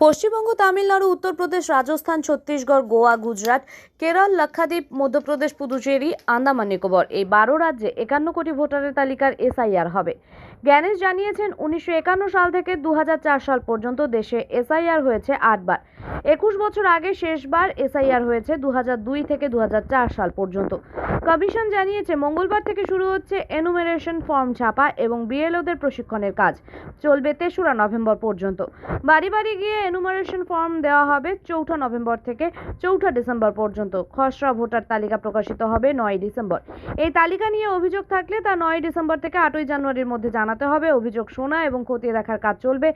পশ্চিমবঙ্গ, তামিলনাড়ু, উত্তরপ্রদেশ, রাজস্থান, ছত্তিশগড়, গোয়া, গুজরাট, কেরল, লক্ষাদ্বীপ, মধ্যপ্রদেশ, পুদুচেরি, আন্দামান, নিকোবর। এই বারো রাজ্যে একান্ন কোটি ভোটারের তালিকার এসআইআর হবে। জ্ঞানেশ জানিয়েছেন, উনিশশো একান্ন সাল থেকে দু হাজার চার সাল পর্যন্ত দেশে এসআইআর হয়েছে আটবার। একুশ বছর আগে শেষবার এসআইআর হয়েছে দু হাজার দুই থেকে দু হাজার চার সাল পর্যন্ত। কমিশন জানিয়েছে, মঙ্গলবার থেকে শুরু হচ্ছে এনুমেরেশন ফর্ম ছাপা এবং বিএলওদের প্রশিক্ষণের কাজ। চলবে তেসরা নভেম্বর পর্যন্ত। বাড়ি বাড়ি গিয়ে এনুমারেশন ফর্ম দেওয়া হবে চৌঠা নভেম্বর থেকে চৌঠা ডিসেম্বর পর্যন্ত। খসড়া ভোটার তালিকা প্রকাশিত হবে নয় ডিসেম্বর। এই তালিকা নিয়ে অভিযোগ থাকলে তা নয় ডিসেম্বর থেকে আটই জানুয়ারির মধ্যে জানাতে হবে। অভিযোগ শোনা এবং খতিয়ে দেখার কাজ চলবে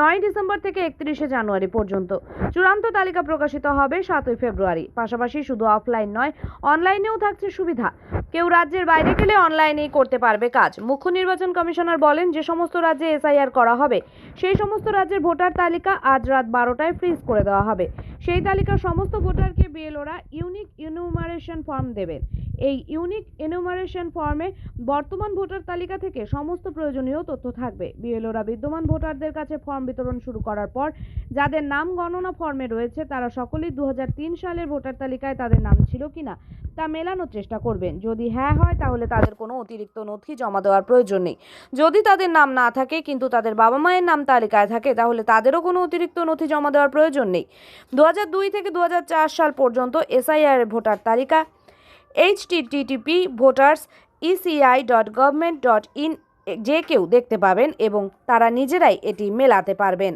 নয় ডিসেম্বর থেকে একত্রিশে জানুয়ারি পর্যন্ত। চূড়ান্ত তালিকা প্রকাশিত হবে সাতই ফেব্রুয়ারি। পাশাপাশি শুধু অফলাইন নয়, অনলাইনেও থাকছে সুবিধা। কেউ রাজ্যের বাইরে গেলে অনলাইনেই করতে পারবে কাজ। মুখ্য নির্বাচন কমিশনার বলেন, যে সমস্ত রাজ্যে এসআইআর করা হবে, সেই সমস্ত রাজ্যের ভোটার তালিকা আজ রাত বারোটায় ফ্রিজ করে দেওয়া হবে। সেই তালিকার সমস্ত ভোটারকে বিএলওরা ইউনিক ইনুমারেশন ফর্ম দেবেন। এই ইউনিক এনুমারেশন ফর্মে বর্তমান ভোটার তালিকা থেকে সমস্ত প্রয়োজনীয় তথ্য থাকবে। বিএলওরা বিদ্যমান ভোটারদের কাছে ফর্ম বিতরণ শুরু করার পর যাদের নাম গণনা ফর্মে রয়েছে, তারা সকলেই দু হাজার তিন সালের ভোটার তালিকায় তাদের নাম ছিল কিনা তা মেলানোর চেষ্টা করবেন। যদি হ্যাঁ হয়, তাহলে তাদের কোনো অতিরিক্ত নথি জমা দেওয়ার প্রয়োজন নেই। যদি তাদের নাম না থাকে, কিন্তু তাদের বাবা মায়ের নাম তালিকায় থাকে, তাহলে তাদেরও কোনো অতিরিক্ত নথি জমা দেওয়ার প্রয়োজন নেই। দু হাজার দুই থেকে দু হাজার চার সাল পর্যন্ত এসআইআর ভোটার তালিকা HTTP voters ECI dot government dot in যে কেউ দেখতে পাবেন এবং তারা নিজেরাই এটি মেলাতে পারবেন।